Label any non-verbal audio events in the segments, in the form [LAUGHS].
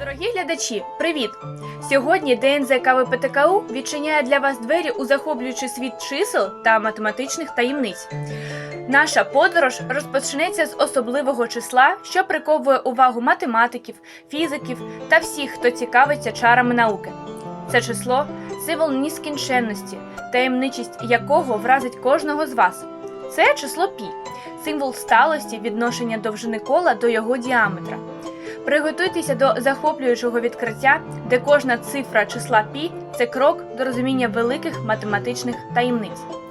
Дорогі глядачі, привіт! Сьогодні ДНЗ КВПТКУ відчиняє для вас двері у захоплюючий світ чисел та математичних таємниць. Наша подорож розпочнеться з особливого числа, що приковує увагу математиків, фізиків та всіх, хто цікавиться чарами науки. Це число символ нескінченності, таємничість якого вразить кожного з вас. Це число пі, символ сталості відношення довжини кола до його діаметра. Приготуйтеся до захоплюючого відкриття, де кожна цифра числа пі це крок до розуміння великих математичних таємниць.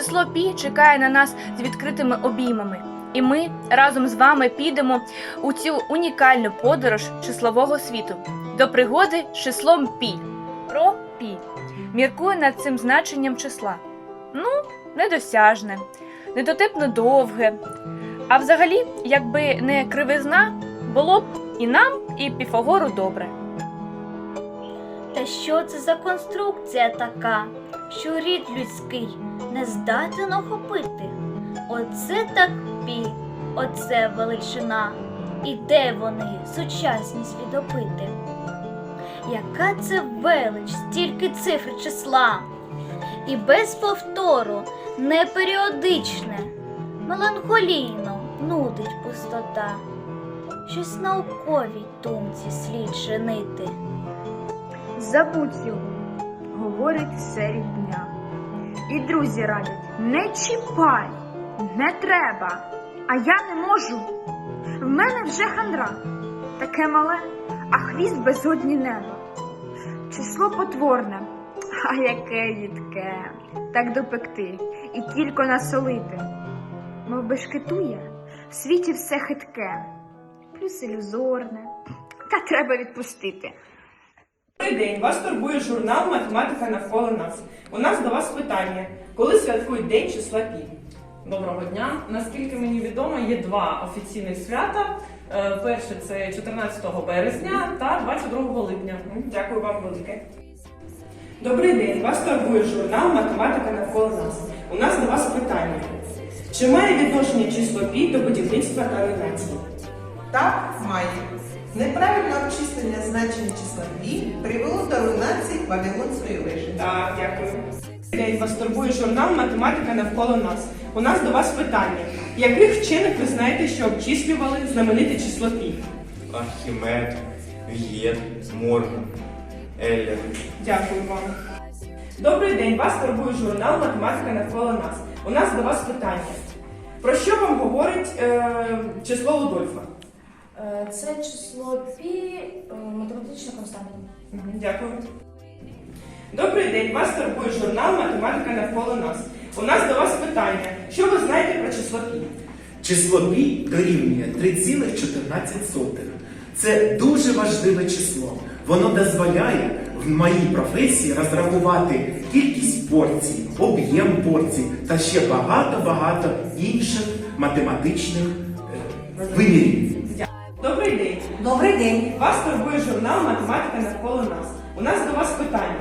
Число пі чекає на нас з відкритими обіймами, і ми разом з вами підемо у цю унікальну подорож числового світу до пригоди з числом пі. Про пі. Міркую над цим значенням числа. Ну, недосяжне, недотепно довге. А взагалі, якби не кривизна, було б і нам, і Піфагору добре. Та що це за конструкція така, що рід людський не здатен охопити? Оце так пі, оце величина. І де вони, сучасність відопити? Яка це велич, стільки цифр числа? І без повтору, неперіодичне, меланхолійно нудить пустота. Щось науковій думці слід чинити. Забудь його, говорить все рідня. І друзі радять, не чіпай, не треба, а я не можу. В мене вже хандра, таке мале, а хвіст безодні неба. Число потворне, [LAUGHS] а яке їдке, так допекти і тільки насолити. Мов би шкетує, в світі все хитке, плюс ілюзорне, та треба відпустити. Добрий день, вас турбує журнал Математика навколо нас. У нас до вас питання: коли святкують День числа Пі? Доброго дня. Наскільки мені відомо, є два офіційних свята. Е, Перше це 14 березня та 22 липня. Дякую вам велике. Добрий день, вас турбує журнал Математика навколо нас. У нас до вас питання. Чи має відношення число Пі до будівництва та руйнації? Так, має. Неправильне обчислення значення числа пі привело до руйнації Вавилонської вежі. Так, дякую. День, вас турбує журнал Математика навколо нас. У нас до вас питання. Яких вчених ви знаєте, що обчислювали знамените число Пі? Архімед, Вієт, Морган, Еллер. Дякую вам. Добрий день, вас турбує журнал Математика навколо нас. У нас до вас питання. Про що вам говорить е, число Лудольфа? Е, Це число пі е, математична константа. Дякую. Добрий день, вас турбує журнал Математика навколо нас. У нас до вас питання. Що ви знаєте про число Пі? Число пі дорівнює 3,14. Це дуже важливе число. Воно дозволяє в моїй професії розрахувати кількість порцій, об'єм порцій та ще багато-багато інших математичних е, вимірів. Добрий день. Вас турбує журнал Математика навколо нас. У нас до вас питання.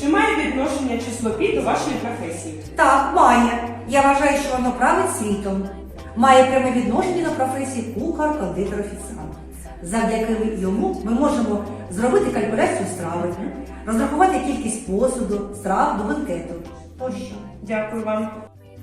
Чи має відношення число Пі до вашої професії? Так, має. Я вважаю, що воно править світом. Має пряме відношення до професії кухар, кондитер, офіціант. Завдяки йому ми можемо зробити калькуляцію страви, розрахувати кількість посуду, страв до банкету. Тощо. Дякую вам.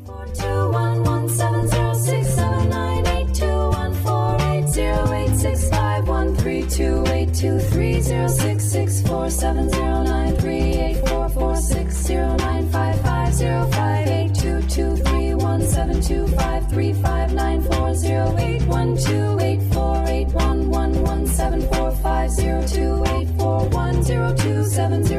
Four two one one seven zero six seven nine eight two one four eight zero eight six five one three two eight two three zero six six four seven zero nine three eight four four six zero nine five five zero five eight two two three one seven two five three five nine four zero eight one two eight four eight one one one seven four five zero two eight four one zero two seven zero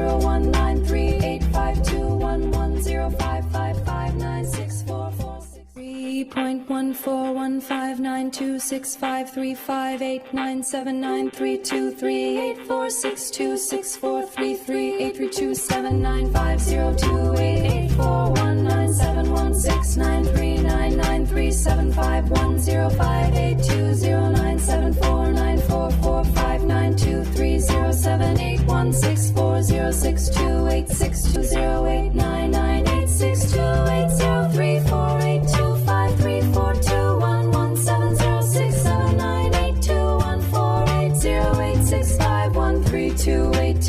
nine two six five three five eight nine seven nine three two three eight four six two six four three three eight three two seven nine five zero two eight eight four one nine seven one six nine three nine nine three seven five one zero five eight two zero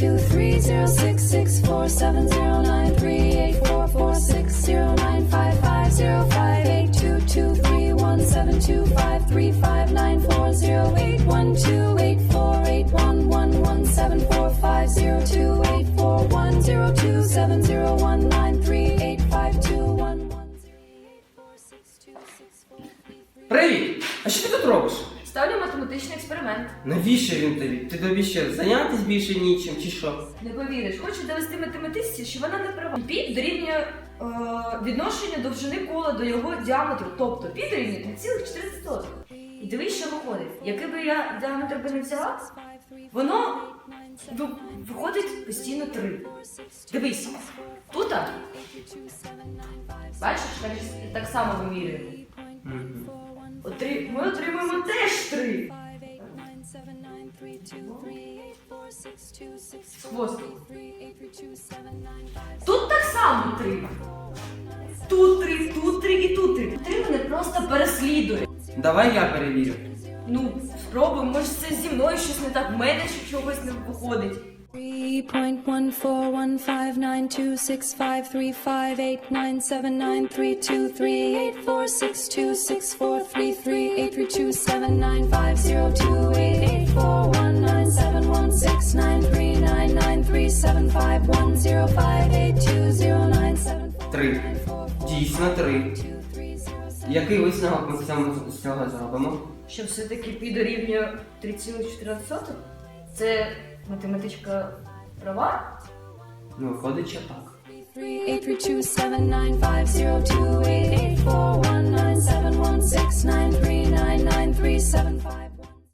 two three zero six six four seven zero nine three eight four four six zero nine five five zero five eight two two three one seven two five three five nine four zero eight one two eight four eight one one one seven four five zero two eight four one zero two seven zero one nine three eight five two one one zero eight four six two six four three three Привіт! А що ти тут робиш? Ставлю математичний експеримент. Навіщо він тобі? Ти тобі що, зайнятись більше нічим чи що? Не повіриш, хочу довести математичці, що вона не права. Пі дорівнює е, відношенню довжини кола до його діаметру, тобто пі дорівнює 3,4. І дивись, що виходить. Який би я діаметр би не взяла, воно виходить постійно 3. Дивись, тут, бачиш, так, само вимірюємо. Мгм. Отри... Ми отримуємо теж 3. З. Тут так само 3. Тут 3, тут 3 і тут 3. 3 мене просто переслідує. Давай я перевірю. Ну, спробуй, може це зі мною щось не так, в мене ще чогось не виходить. Three point one four one five nine two six five three five eight nine seven nine three two three eight four six two six four three three eight three two seven nine five zero two eight eight four one nine seven one six nine three nine nine three seven five one zero five eight two zero nine seven four Три. Дійсно три. Який висновок ми в цьому з цього зробимо? Що все-таки пі дорівнює 3,4? Це Математичка права? Ну, виходить, що так. 83279502884197169393937